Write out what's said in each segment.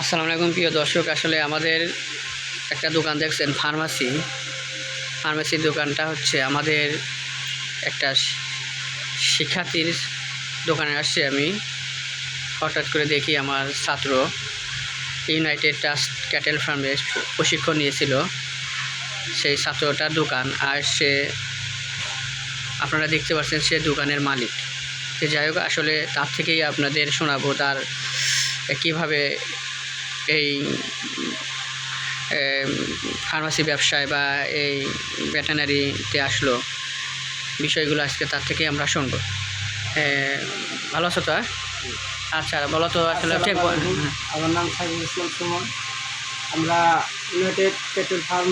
আসসালামু আলাইকুম, প্রিয় দর্শক। আসলে আমাদের একটা দোকান দেখছেন, ফার্মাসি। ফার্মাসির দোকানটা হচ্ছে আমাদের একটা শিক্ষার্থীর দোকানে আসছি আমি। হঠাৎ করে দেখি আমার ছাত্র ইউনাইটেড ট্রাস্ট ক্যাটেল ফার্মে প্রশিক্ষণ নিয়েছিল। সেই ছাত্রটার দোকান, আর সে, আপনারা দেখতে পাচ্ছেন সে দোকানের মালিক। যাই হোক, আসলে তার থেকেই আপনাদের শোনাবো, তার কীভাবে এই ফার্মাসি ব্যবসায় বা এই ভেটেনারিতে আসলো বিষয়গুলো আজকে তার থেকে আমরা শুনব ভালো আছো তো হ্যাঁ? আচ্ছা বলো তো আসলে ঠিক আসসালামু আলাইকুম। আমার নাম সাইদুল ইসলাম সুমন আমরা ইউনাইটেড পেট্রোল ফার্ম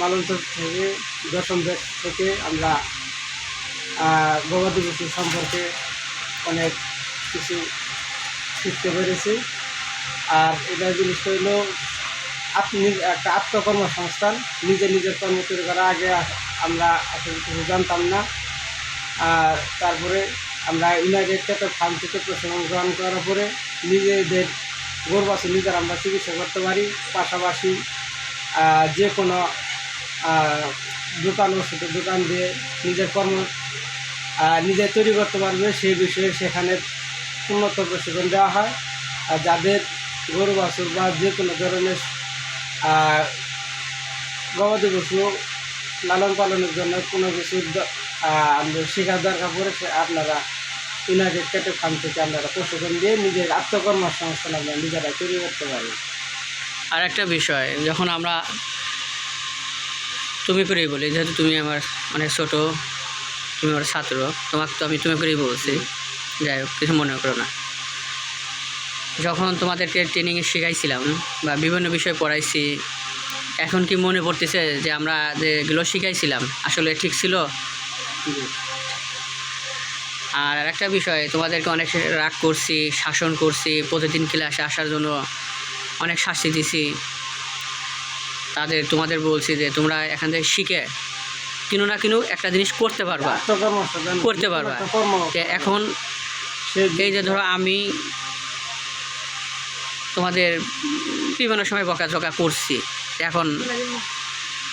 বালনচর থেকে দশম ব্যাচ থেকে আমরা গবাদি পশু সম্পর্কে অনেক কিছু শিখতে পেরেছি আর এটা জিনিসটা হইল আপনি একটা আত্মকর্মসংস্থান, নিজে নিজের কর্ম তৈরি করা আগে আমরা আসলে কিছু জানতাম না। আর তারপরে আমরা ইউনাইটেড ক্যাটার ফার্ম থেকে প্রশিক্ষণ গ্রহণ করার পরে নিজেদের গরু আছে, নিজের আমরা চিকিৎসা করতে পারি। পাশাপাশি যে কোনো দোকান, ওষুধের দোকান দিয়ে নিজের কর্ম নিজে তৈরি করতে পারবে, সেই বিষয়ে সেখানে উন্নত প্রশিক্ষণ দেওয়া হয়। যাদের গরু, বাছুর বা যে কোনো ধরনের গবাদি পশু লালন পালনের জন্য কোনো কিছু শেখার দরকার পড়ে সে আপনারা ইউনাইটেড ক্যাটের ফার্ম থেকে আপনারা প্রশিক্ষণ দিয়ে নিজের আত্মকর্মসংস্থান আপনারা নিজেরা তৈরি করতে পারেন আর একটা বিষয়, যখন আমরা, তুমি করেই বলি, যেহেতু তুমি আমার মানে ছোট, তুমি আমার ছাত্র, তোমাকে তো আমি, তুমি করেই বলছি। যাই হোক, কিছু মনে করো না। যখন তোমাদেরকে ট্রেনিংয়ে শেখাইছিলাম বা বিভিন্ন বিষয় পড়াইছি এখন কি মনে পড়তেছে যে আমরা যেগুলো শিখাইছিলাম আসলে ঠিক ছিল? আর একটা বিষয় তোমাদেরকে অনেক রাগ করছি শাসন করছি প্রতিদিন ক্লাসে আসার জন্য অনেক শাস্তি দিছি। তাদের তোমাদের বলছি যে তোমরা এখান থেকে শিখে কিনো না কিনো একটা জিনিস করতে পারবা। করতে পারবা। যে এখন এই যে ধরো আমি তোমাদের বিভিন্ন সময় বকাঝকা করছি। এখন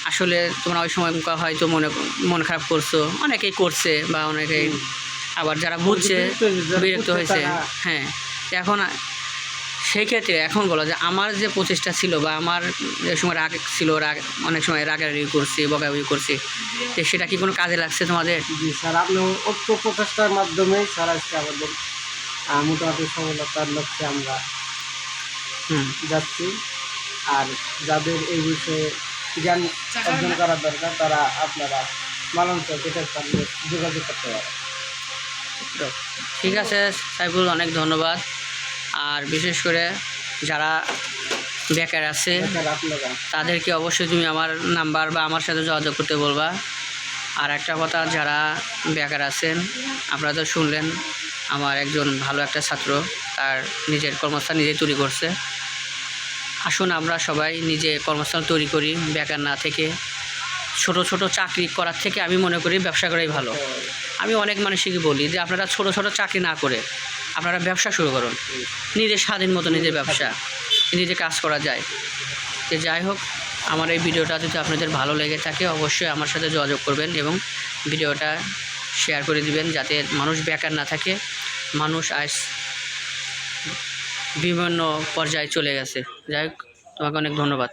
আসলে তোমরা ওই সময় হয়তো মনে মন খারাপ করছ। অনেকেই করছে বা অনেকেই আবার যারা বুঝছে বিরক্ত হয়েছে। হ্যাঁ এখন সেই ক্ষেত্রে এখন বলো যে আমার যে প্রচেষ্টা ছিল বা আমার যে সময় রাগ ছিল রাগ অনেক সময় রাগারাগি করছি বকাবকি করছি তো সেটা কি কোনো কাজে লাগছে তোমাদের? জি স্যার আপনি ঐক্য প্রচেষ্টার মাধ্যমেই স্যার আজকে আমাদের মোটামুটি সফলতার লক্ষ্যে আমরা যাচ্ছি। আর যাদের এই বিষয়ে জ্ঞান অর্জন করার দরকার তারা আপনারা মালন চৌকিটার সঙ্গে যোগাযোগ করতে পারে তো ঠিক আছে সাইফুল অনেক ধন্যবাদ। আর বিশেষ করে যারা বেকার আছে আপনারা। তাদেরকে অবশ্যই তুমি আমার নাম্বার বা আমার সাথে যোগাযোগ করতে বলবা। আর একটা কথা যারা বেকার আছেন আপনারা তো শুনলেন আমার একজন ভালো একটা ছাত্র। তার নিজের কর্মস্থান নিজেই তৈরি করছে। আসুন আমরা সবাই নিজে কর্মস্থান তৈরি করি, বেকার না থেকে। ছোট ছোট চাকরি করার থেকে আমি মনে করি ব্যবসা করাই ভালো। আমি অনেক মানুষকে বলি যে আপনারা ছোট ছোট চাকরি না করে আপনারা ব্যবসা শুরু করুন। নিজের স্বাধীন মতো নিজের ব্যবসা, নিজে কাজ করা যায়। তো যাই হোক, আমার এই ভিডিওটা যদি আপনাদের ভালো লেগে থাকে অবশ্যই আমার সাথে যোগাযোগ করবেন এবং ভিডিওটা শেয়ার করে দিবেন যাতে মানুষ বেকার না থাকে। মানুষ আজ বিভিন্ন পর্যায়ে চলে গেছে। যাই হোক তোমাকে অনেক ধন্যবাদ।